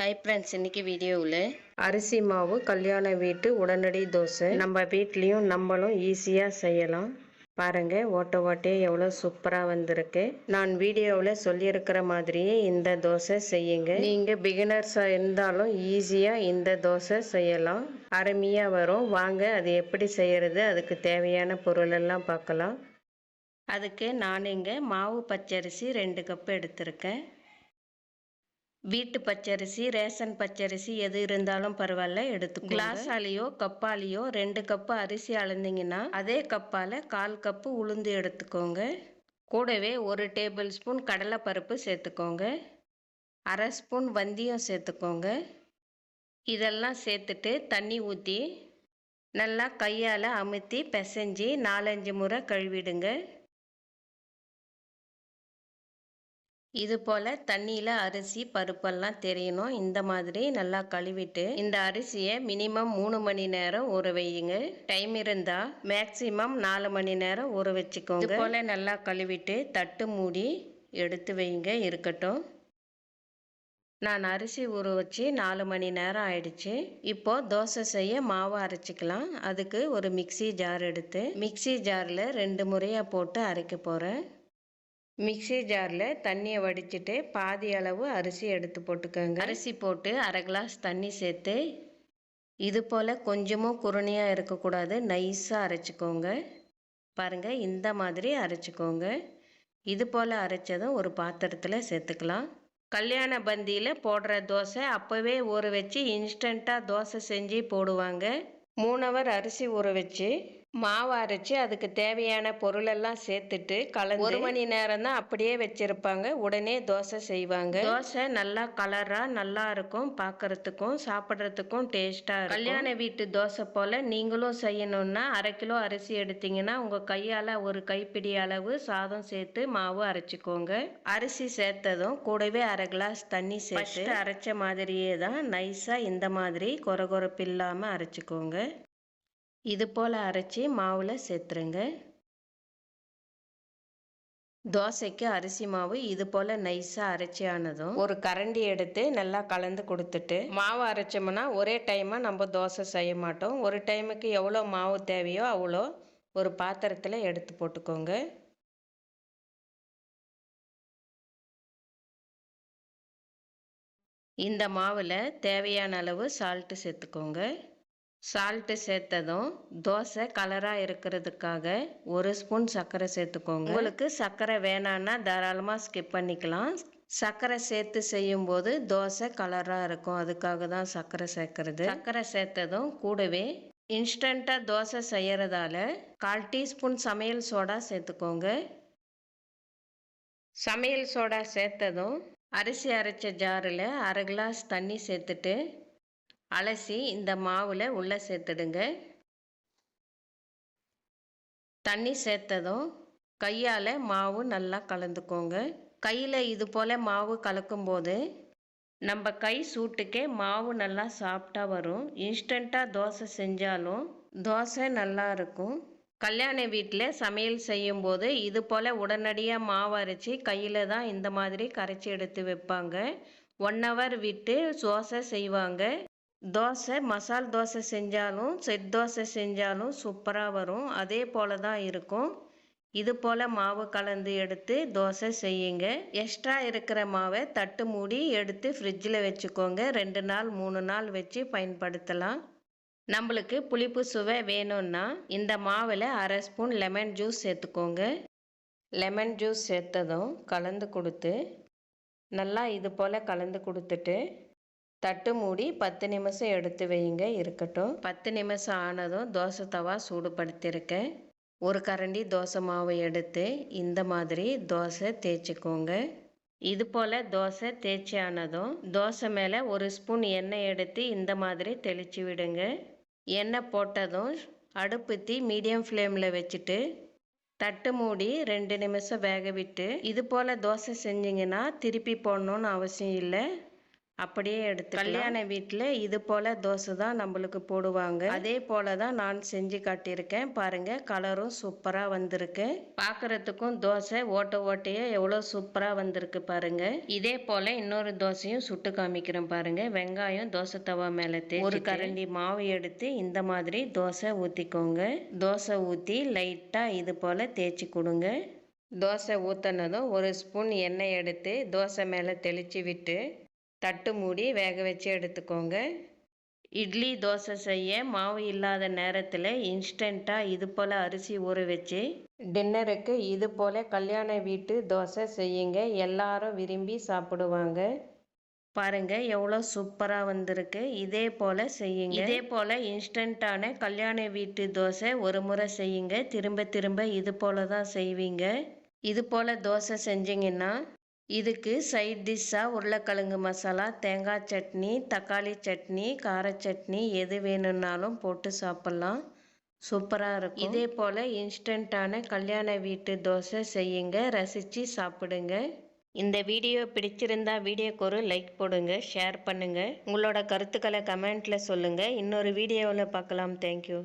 Hi friends இன்னைக்கு வீடியோவில் அரிசி மாவு கல்யாண வீட்டு உடனடி தோசை. நம்ம வீட்லேயும் நம்மளும் ஈஸியாக செய்யலாம். பாருங்க ஓட்ட ஓட்டையே எவ்வளோ சூப்பராக வந்திருக்கு. நான் வீடியோவில் சொல்லியிருக்கிற மாதிரியே இந்த தோசை செய்யுங்க. நீங்கள் பிகினர்ஸாக இருந்தாலும் ஈஸியாக இந்த தோசை செய்யலாம். அருமையாக வரும். வாங்க அது எப்படி செய்யறது? அதுக்கு தேவையான பொருளெல்லாம் பார்க்கலாம். அதுக்கு நான் இங்கே மாவு பச்சரிசி ரெண்டு கப்பு எடுத்திருக்கேன். வீட்டு பச்சரிசி ரேஷன் பச்சரிசி எது இருந்தாலும் பரவாயில்ல எடுத்து கிளாஸாலேயோ கப்பாலேயோ ரெண்டு கப்பு அரிசி அளந்தீங்கன்னா அதே கப்பால் கால் கப்பு உளுந்து எடுத்துக்கோங்க. கூடவே ஒரு டேபிள் ஸ்பூன் கடலைப்பருப்பு சேர்த்துக்கோங்க. அரை ஸ்பூன் வந்தியம் சேர்த்துக்கோங்க. இதெல்லாம் சேர்த்துட்டு தண்ணி ஊற்றி நல்லா கையால் அமுத்தி பிசைஞ்சி நாலஞ்சு முறை கழுவிடுங்க. இது போல் தண்ணியில் அரிசி பருப்பெல்லாம் தெரியணும். இந்த மாதிரி நல்லா கழுவிட்டு இந்த அரிசியை மினிமம் மூணு மணி நேரம் ஊற வையுங்க. டைம் இருந்தால் மேக்சிமம் நாலு மணி நேரம் ஊற வச்சுக்கோங்க. இது போல் நல்லா கழுவிட்டு தட்டு மூடி எடுத்து வைங்க இருக்கட்டும். நான் அரிசி ஊற வச்சு நாலு மணி நேரம் ஆயிடுச்சு. இப்போ தோசை செய்ய மாவு அரைச்சிக்கலாம். அதுக்கு ஒரு மிக்சி ஜார் எடுத்து மிக்சி ஜாரில் ரெண்டு முறையாக போட்டு அரைக்க போகிறேன் மிக்சி ஜாரில் தண்ணியை வடிச்சிட்டு பாதி அளவு அரிசி எடுத்து போட்டுக்கோங்க. அரிசி போட்டு அரை கிளாஸ் தண்ணி சேர்த்து இது போல் கொஞ்சமும் குருணியாக இருக்கக்கூடாது. நைஸாக அரைச்சிக்கோங்க. பாருங்கள் இந்த மாதிரி அரைச்சிக்கோங்க. இது போல் அரைச்சதும் ஒரு பாத்திரத்தில் சேர்த்துக்கலாம். கல்யாண பந்தியில் போடுற தோசை அப்போவே ஊற வச்சு இன்ஸ்டண்ட்டாக தோசை செஞ்சு போடுவாங்க. மூணு ஹவர் அரிசி ஊற வச்சு மாவு அரைச்சி அதுக்கு தேவையான பொருளெல்லாம் சேர்த்துட்டு கலந்து ஒரு மணி நேரம் தான் அப்படியே வச்சிருப்பாங்க. உடனே தோசை செய்வாங்க. தோசை நல்லா கலரா நல்லா இருக்கும். பார்க்கறதுக்கும் சாப்பிட்றதுக்கும் டேஸ்டா இருக்கும். கல்யாண வீட்டு தோசை போல நீங்களும் செய்யணும்னா அரை கிலோ அரிசி எடுத்தீங்கன்னா உங்க கையால ஒரு கைப்பிடி அளவு சாதம் சேர்த்து மாவு அரைச்சிக்கோங்க. அரிசி சேர்த்ததும் கூடவே அரை கிளாஸ் தண்ணி சேர்த்து அரைச்ச மாதிரியே தான் நைஸா இந்த மாதிரி கொரகொரப்பு இல்லாம அரைச்சிக்கோங்க. இது போல் அரைச்சி மாவில் சேர்த்துருங்க. தோசைக்கு அரிசி மாவு இது போல் நைஸாக அரைச்சி ஆனதும் ஒரு கரண்டி எடுத்து நல்லா கலந்து கொடுத்துட்டு மாவு அரைச்சோம்னா ஒரே டைமாக நம்ம தோசை செய்ய மாட்டோம். ஒரு டைமுக்கு எவ்வளோ மாவு தேவையோ அவ்வளோ ஒரு பாத்திரத்தில் எடுத்து போட்டுக்கோங்க. இந்த மாவில் தேவையான அளவு சால்ட்டு சேர்த்துக்கோங்க. சால்ட்டு சேர்த்ததும் தோசை கலராக இருக்கிறதுக்காக ஒரு ஸ்பூன் சர்க்கரை சேர்த்துக்கோங்க. உங்களுக்கு சர்க்கரை வேணான்னா தாராளமாக ஸ்கிப் பண்ணிக்கலாம். சர்க்கரை சேர்த்து செய்யும்போது தோசை கலராக இருக்கும். அதுக்காக தான் சர்க்கரை சேர்க்கறது. சர்க்கரை சேர்த்ததும் கூடவே இன்ஸ்டண்ட்டாக தோசை செய்கிறதால கால் டீஸ்பூன் சமையல் சோடா சேர்த்துக்கோங்க. சமையல் சோடா சேர்த்ததும் அரிசி அரைச்ச ஜாரில் அரை கிளாஸ் தண்ணி சேர்த்துட்டு அலசி இந்த மாவில் உள்ளே சேர்த்துடுங்க. தண்ணி சேர்த்ததும் கையால் மாவு நல்லா கலந்துக்கோங்க. கையில் இது போல் மாவு கலக்கும்போது நம்ம கை சூட்டுக்கே மாவு நல்லா சாஃப்டாக வரும். இன்ஸ்டண்ட்டாக தோசை செஞ்சாலும் தோசை நல்லா இருக்கும். கல்யாண வீட்டில் சமையல் செய்யும்போது இது போல் உடனடியாக மாவு அரைச்சி கையில் தான் இந்த மாதிரி கரைச்சி எடுத்து வைப்பாங்க. ஒன் ஹவர் விட்டு தோசை செய்வாங்க. தோசை மசால் தோசை செஞ்சாலும் செட் தோசை செஞ்சாலும் சூப்பராக வரும். அதே போல் தான் இருக்கும். இது போல் மாவு கலந்து எடுத்து தோசை செய்யுங்க. எக்ஸ்ட்ரா இருக்கிற மாவை தட்டு மூடி எடுத்து ஃப்ரிட்ஜில் வச்சுக்கோங்க. ரெண்டு நாள் மூணு நாள் வச்சு பயன்படுத்தலாம். நம்மளுக்கு புளிப்பு சுவை வேணும்னா இந்த மாவில் அரை ஸ்பூன் லெமன் ஜூஸ் சேர்த்துக்கோங்க. லெமன் ஜூஸ் சேர்த்ததும் கலந்து கொடுத்து நல்லா இது போல் கலந்து கொடுத்துட்டு தட்டு மூடி பத்து நிமிஷம் எடுத்து வைங்க இருக்கட்டும். பத்து நிமிஷம் ஆனதும் தோசை தவா சூடுபடுத்தியிருக்கேன் ஒரு கரண்டி தோசை மாவு எடுத்து இந்த மாதிரி தோசை தேய்ச்சிக்கோங்க. இது போல் தோசை தேய்ச்சி ஆனதும் தோசை மேலே ஒரு ஸ்பூன் எண்ணெய் எடுத்து இந்த மாதிரி தெளித்து விடுங்க. எண்ணெய் போட்டதும் அடுப்புத்தி மீடியம் ஃப்ளேமில் வச்சுட்டு தட்டு மூடி ரெண்டு நிமிஷம் வேக விட்டு இது போல் தோசை செஞ்சிங்கன்னா திருப்பி போடணுன்னு அவசியம் இல்லை. அப்படியே எடுத்து கல்யாண வீட்டில் இது போல் தோசை தான் நம்மளுக்கு போடுவாங்க. அதே போல தான் நான் செஞ்சு காட்டியிருக்கேன். பாருங்க கலரும் சூப்பராக வந்திருக்கு. பார்க்கறதுக்கும் தோசை ஓட்ட ஓட்டையே எவ்வளோ சூப்பராக வந்திருக்கு பாருங்க. இதே போல் இன்னொரு தோசையும் சுட்டு காமிக்கிறேன் பாருங்க. வெங்காயம் தோசை தவா மேலே ஒரு கரண்டி மாவு எடுத்து இந்த மாதிரி தோசை ஊற்றிக்கோங்க தோசை ஊற்றி லைட்டாக இது போல் தேய்ச்சி கொடுங்க. தோசை ஊற்றினதும் ஒரு ஸ்பூன் எண்ணெய் எடுத்து தோசை மேலே தெளித்து விட்டு தட்டு மூடி வேக வச்சு எடுத்துக்கோங்க. இட்லி தோசை செய்ய மாவு இல்லாத நேரத்தில் இன்ஸ்டண்ட்டாக இது போல் அரிசி ஊற வச்சு டின்னருக்கு இது போல் கல்யாண வீட்டு தோசை செய்யுங்க. எல்லாரும் விரும்பி சாப்பிடுவாங்க. பாருங்கள் எவ்வளோ சூப்பராக வந்திருக்கு. இதே போல் செய்யுங்க. இதே போல் இன்ஸ்டண்ட்டான கல்யாண வீட்டு தோசை ஒரு முறை செய்யுங்க. திரும்ப திரும்ப இது போல் தான் செய்வீங்க. இது போல் தோசை செஞ்சிங்கன்னா இதுக்கு சைட் டிஷ்ஷாக உருளைக்கிழங்கு மசாலா தேங்காய் சட்னி தக்காளி சட்னி கார சட்னி எது வேணும்னாலும் போட்டு சாப்பிட்லாம். சூப்பராக இருக்கும். இதே போல் இன்ஸ்டண்ட்டான கல்யாண வீட்டு தோசை செய்யுங்க. ரசித்து சாப்பிடுங்க. இந்த வீடியோ பிடிச்சிருந்தா வீடியோக்கு ஒரு லைக் போடுங்க ஷேர் பண்ணுங்கள் உங்களோட கருத்துக்களை கமெண்ட்டில் சொல்லுங்கள் இன்னொரு வீடியோவில் பார்க்கலாம். தேங்க்யூ